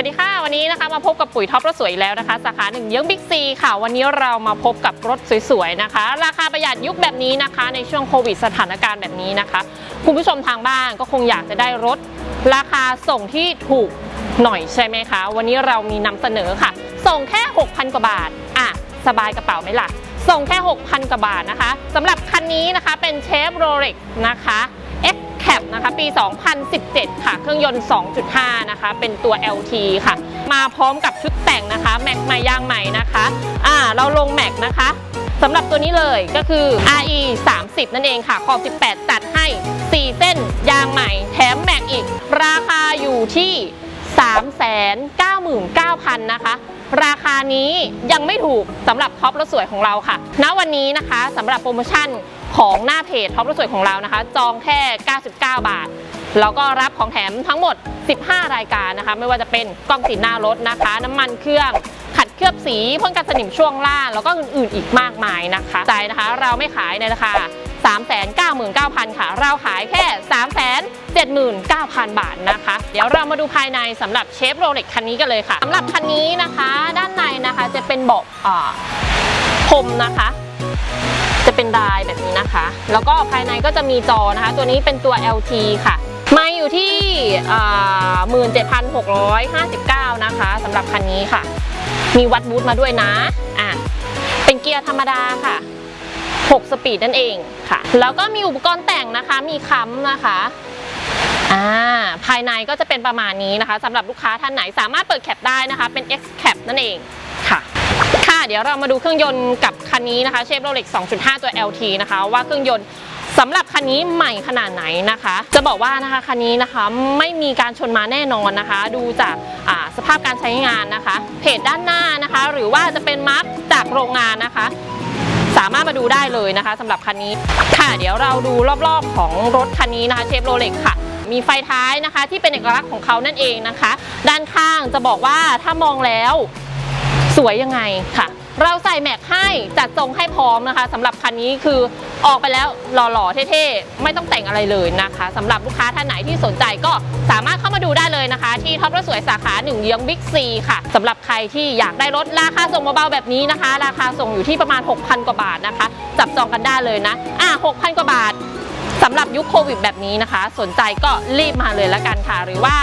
วัสดีค่ะ วันนี้นะคะมาพบกับปุ๋ยท็อปรถสวยแล้วนะคะ สาขาหนึ่งเยื้องบิ๊กซีค่ะ วันนี้เรามาพบกับรถสวยๆนะคะ ราคาประหยัดยุคแบบนี้นะคะ ในช่วงโควิดสถานการณ์แบบนี้นะคะ คุณผู้ชมทางบ้านก็คงอยากจะได้รถ ราคาส่งที่ถูกหน่อยใช่ไหมคะ วันนี้เรามีนำเสนอค่ะ ส่งแค่ 6,000 กว่าบาทอะสบายกระเป๋าไหมล่ะส่งแค่ 6,000 กว่าบาทนะคะสำหรับคันนี้นะคะเป็นเชฟโรเล็กนะคะ X Cap นะคะปี 2017 ค่ะ เครื่องยนต์ 2.5 นะคะ เป็นตัว LT ค่ะ มาพร้อมกับชุดแต่งนะคะแม็กใหม่ยางใหม่นะคะอ่าเราลงแม็กนะคะสำหรับตัวนี้เลยก็คือ RE 30 นั่นเองค่ะ ขอบ 18 ตัดให้ 4 เส้นยางใหม่ แถมแม็กอีก ราคาอยู่ที่ 399,000 นะคะ ราคานี้ยังไม่ถูกสำหรับท็อปรถสวยของเราค่ะ ณ วันนี้นะคะสำหรับโปรโมชั่น ของหน้าเพจท็อปรถสวยของเรานะคะ จองแค่ 99 บาท แล้วก็รับของแถมทั้งหมด 15 รายการนะคะ ไม่ว่าจะเป็นกล้องติดหน้ารถนะคะ น้ำมันเครื่องขัดเคลือบสีพ่นกันสนิมช่วงล่าง แล้วก็อื่นๆอีกมากมายนะคะใจนะคะ เราไม่ขายในราคา 399,000 ค่ะ เราขายแค่ 379,000 บาทนะคะ เดี๋ยวเรามาดูภายในสำหรับเชฟโรเล็กคันนี้กันเลยค่ะสำหรับคันนี้นะคะ ด้านในนะคะจะเป็นเบาะอ่าพรมนะคะ เป็นลายแบบนี้นะคะ แล้วก็ภายในก็จะมีจอนะคะ ตัวนี้เป็นตัว LT ค่ะ มาอยู่ที่หมื่นเจ็ดพันหกร้อยห้าสิบเก้านะคะสำหรับคันนี้ค่ะ มีวัดบูทมาด้วยนะอะเป็นเกียร์ธรรมดาค่ะ 6 สปีดนั่นเองค่ะ แล้วก็มีอุปกรณ์แต่งนะคะ มีค้ำนะคะอ่าภายในก็จะเป็นประมาณนี้นะคะสำหรับลูกค้าท่านไหนสามารถเปิดแคปได้นะคะ เป็น X Cap นั่นเอง เดี๋ยวเรามาดูเครื่องยนต์กับคันนี้นะคะเชฟโรเล็ก2.5 ตัว LT นะคะ ว่าเครื่องยนต์สำหรับคันนี้ใหม่ขนาดไหนนะคะ จะบอกว่านะคะคันนี้นะคะไม่มีการชนมาแน่นอนนะคะ ดูจากาสภาพการใช้งานนะคะ เพจด้านหน้านะคะ หรือว่าจะเป็นมาร์กจากโรงงานนะคะ สามารถมาดูได้เลยนะคะสำหรับคันนี้ค่ะเดี๋ยวเราดูรอบๆของรถคันนี้นะคะเชฟโรเล็กค่ะมีไฟท้ายนะคะที่เป็นเอกลักษณ์ของเขานั่นเองนะคะ ด้านข้างจะบอกว่าถ้ามองแล้ว สวยยังไงค่ะ เราใส่แม็กให้จัดทรงให้พร้อมนะคะสำหรับคันนี้คือออกไปแล้วหล่อๆเท่ๆ ไม่ต้องแต่งอะไรเลยนะคะสำหรับลูกค้าท่านไหนที่สนใจก็สามารถเข้ามาดูได้เลยนะคะ ที่ท็อปรถสวยสาขาหนึ่งเยื้องบิ๊กซีค่ะสำหรับใครที่อยากได้รถราคาส่งเบาๆแบบนี้นะคะ ราคาส่งอยู่ที่ประมาณ 6,000 กว่าบาทนะคะ จับจองกันได้เลยนะอะ6,000 กว่าบาท สำหรับยุคโควิดแบบนี้นะคะ สนใจก็รีบมาเลยละกันค่ะ หรือว่า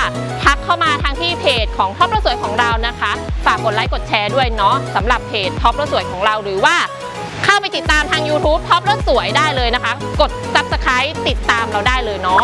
ทักเข้ามาทางที่เพจของท็อปรถสวยของเรานะคะ ฝากกดไลค์กดแชร์ด้วยเนาะสำหรับเพจท็อปรถสวยของเราหรือว่าเข้าไปติดตามทาง YouTube ท็อปรถสวยได้เลยนะคะ กด Subscribe ติดตามเราได้เลยเนาะ